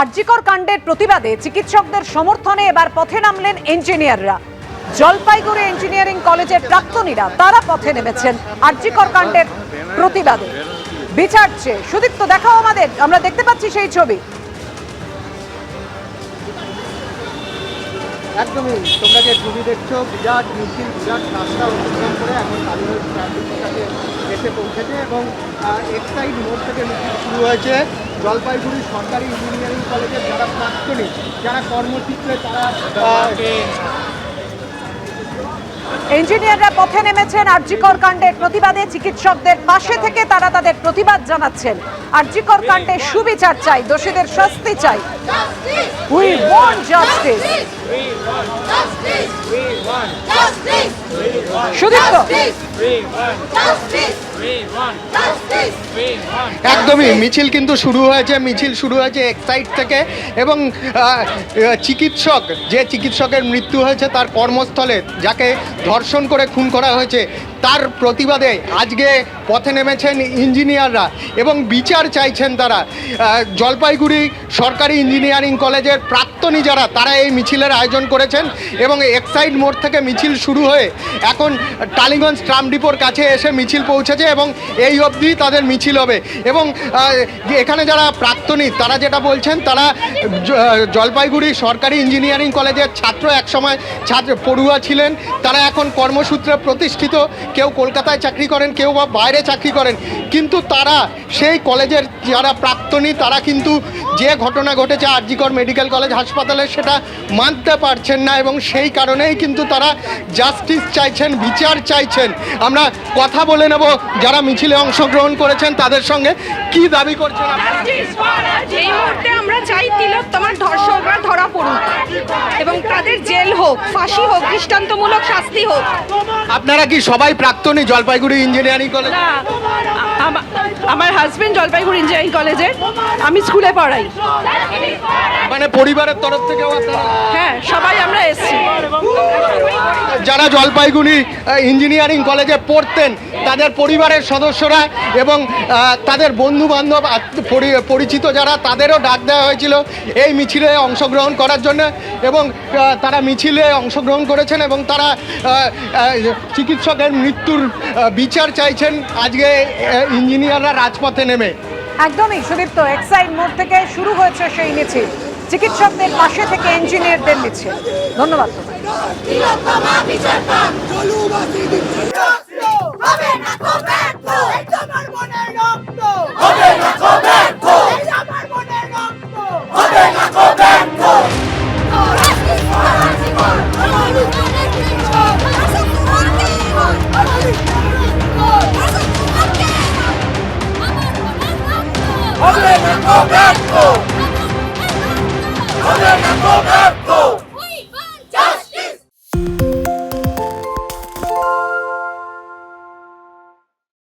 আরজিকর কাণ্ডের প্রতিবাদে চিকিৎসকদের সমর্থনে এবার পথে নামলেন ইঞ্জিনিয়াররা। জলপাইগুড়ি ইঞ্জিনিয়ারিং কলেজের প্রাক্তনীরা তারা পথে নেমেছেন আরজিকর কাণ্ডের প্রতিবাদে। বিচার চেয়ে সুদীপ্ত দেখাও আমাদের, আমরা দেখতে পাচ্ছি সেই ছবি। একদমই, তোমরা যে ছবি দেখছ, বিরাট মিছিল, বিরাট রাস্তা অতিক্রম করে এখন কালীগঞ্জ ট্রাফিকের কাছে এসে পৌঁছেছে এবং এক্সাইড মোড় থেকে মিছিল শুরু হয়েছে। জলপাইগুড়ি সরকারি ইঞ্জিনিয়ারিং কলেজের যারা প্রাক্তনী, যারা কর্মসূত্রে তারা ইঞ্জিনিয়াররা পথে নেমেছেন আরজিকর কাণ্ডের প্রতিবাদে চিকিৎসকদের পাশে থেকে তারা তাদের প্রতিবাদ জানাচ্ছেন। আরজিকর কাণ্ডে সুবিচার চাই দোষীদের শাস্তি চাই। We want justice Sudipta. একদমই, মিছিল কিন্তু শুরু হয়েছে, মিছিল শুরু হয়েছে এক্সাইড থেকে এবং চিকিৎসক, যে চিকিৎসকের মৃত্যু হয়েছে তার কর্মস্থলে, যাকে ধর্ষণ করে খুন করা হয়েছে, তার প্রতিবাদে আজকে পথে নেমেছেন ইঞ্জিনিয়াররা এবং বিচার চাইছেন তারা। জলপাইগুড়ি সরকারি ইঞ্জিনিয়ারিং কলেজের প্রাক্তনী যারা, তারা এই মিছিলের আয়োজন করেছেন এবং এক্সাইড মোড় থেকে মিছিল শুরু হয়ে এখন টালিগঞ্জ ট্রাম ডিপোর কাছে এসে মিছিল পৌঁছেছে এবং এই অবধি তাদের মিছিল হবে। এবং এখানে যারা প্রাক্তনী, তারা যেটা বলছেন, তারা জলপাইগুড়ি সরকারি ইঞ্জিনিয়ারিং কলেজের ছাত্র একসময় ছাত্র পড়ুয়া ছিলেন। তারা এখন কর্মসূত্রে প্রতিষ্ঠিত। কেউ কলকাতায় চাকরি করেন, কেউ বা বাইরে চাকরি করেন। কিন্তু তারা সেই কলেজের যারা প্রাক্তনী, তারা কিন্তু যে ঘটনা ঘটেছে আরজিকর মেডিকেল কলেজ হাসপাতালে সেটা মানতে পারছেন না এবং সেই কারণেই কিন্তু তারা জাস্টিস চাইছেন বিচার চাইছেন। আমরা কথা বলে নেব যারা মিছিলে অংশগ্রহণ করেছেন তাদের সঙ্গে কি দাবি করছেন আপনারা? এই মুহূর্তে আমরা চাই তিলক তোমার ধর্ষকরা ধরা পড়ুক এবং তাদের জেল হোক ফাঁসি হোক দৃষ্টান্তমূলক শাস্তি হোক। আপনারা কি সবাই প্রাক্তনী জলপাইগুড়ি ইঞ্জিনিয়ারিং কলেজ? আমার হাজবেন্ড জলপাইগুড়ি ইঞ্জিনিয়ারিং কলেজে আমি স্কুলে পড়াই। মানে পরিবারের তরফ থেকেও আপনারা হ্যাঁ সবাই আমরা এসেছি। যারা জলপাইগুড়ি ইঞ্জিনিয়ারিং কলেজে পড়তেন তাদের পরিবারের সদস্যরা এবং তাদের বন্ধু বান্ধব পরিচিত যারা তাদেরও ডাক দেওয়া হয়েছিল এই মিছিলে অংশগ্রহণ করার জন্য এবং তারা মিছিলে অংশগ্রহণ করেছেন এবং তারা চিকিৎসকের মৃত্যুর বিচার চাইছেন। আজকে ইঞ্জিনিয়াররা রাজপথে নেমে। একদমই, সুদীপ্ত, এক্সাইড মোড় থেকে শুরু হয়েছে সেই মিছিল। চিকিৎসকদের পাশে থেকে ইঞ্জিনিয়ারদের মিছিল। ধন্যবাদ হবে না তো ব্যর্থ হবে না তো ব্যর্থ